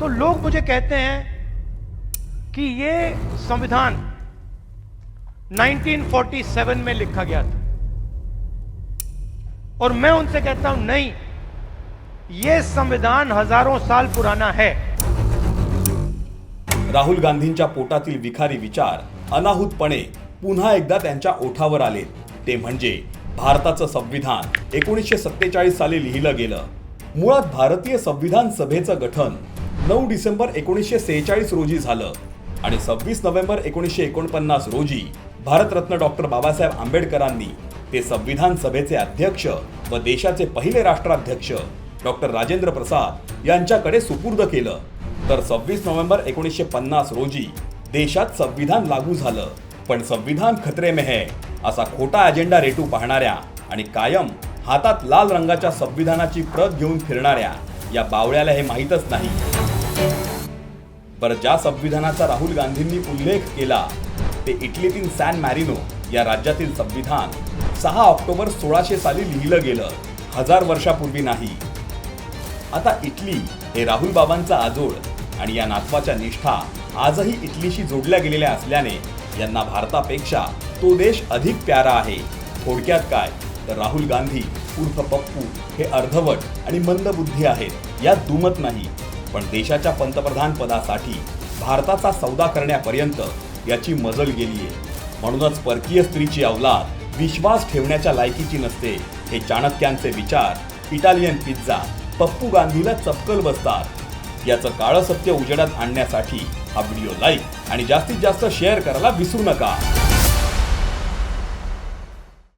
तो लोग मुझे कहते हैं कि ये संविधान 1947 में लिखा गया था। और मैं उनसे कहता हूं नहीं ये संविधान हजारों साल पुराना है। राहुल गांधींच्या पोटातील विखारी विचार अनाहूतपणे पुन्हा एकदा त्यांच्या ओठावर आले. ते म्हणजे भारताचं संविधान एकोणीसशे सत्तेचाळीस साली लिहिलं गेलं. मुळात भारतीय संविधान सभेचं गठन नऊ डिसेंबर एकोणीसशे सेहेचाळीस रोजी झालं. आणि सव्वीस नोव्हेंबर एकोणीसशे एकोणपन्नास रोजी भारतरत्न डॉक्टर बाबासाहेब आंबेडकरांनी ते संविधान सभेचे अध्यक्ष व देशाचे पहिले राष्ट्राध्यक्ष डॉक्टर राजेंद्र प्रसाद यांच्याकडे सुपूर्द केलं. तर सव्वीस नोव्हेंबर एकोणीसशे पन्नास रोजी देशात संविधान लागू झालं. पण संविधान खतरे में है असा खोटा अजेंडा रेटू पाहणाऱ्या आणि कायम हातात लाल रंगाच्या संविधानाची प्रत घेऊन फिरणाऱ्या या बावळ्याला हे माहीतच नाही. बरं ज्या संविधानाचा राहुल गांधींनी उल्लेख केला ते इटलीतील सॅन मॅरिनो या राज्यातील संविधान. सहा ऑक्टोबर सोळाशे साली लिहिलं गेलं हजार वर्षापूर्वी नाही. आता इटली हे राहुल बाबांचा आजोळ आणि या नातवाच्या निष्ठा आजही इटलीशी जोडल्या गेलेल्या असल्याने यांना भारतापेक्षा तो देश अधिक प्यारा आहे. थोडक्यात काय? तर राहुल गांधी उर्फ पप्पू हे अर्धवट आणि मंदबुद्धी आहेत. यात दुमत नाही. पण देशाच्या पंतप्रधान पदासाठी भारताचा सौदा करण्यापर्यंत याची मजल गेलीये. म्हणूनच परकीय स्त्रीची अवलाद विश्वास ठेवण्याच्या लायकीची नसते हे चाणक्यांचे विचार. इटालियन पिझ्झा पप्पू गांधीला चपकल बसतात. याचं काळं सत्य उजेडात आणण्यासाठी हा व्हिडिओ लाईक आणि जास्तीत जास्त शेअर करायला विसरू नका.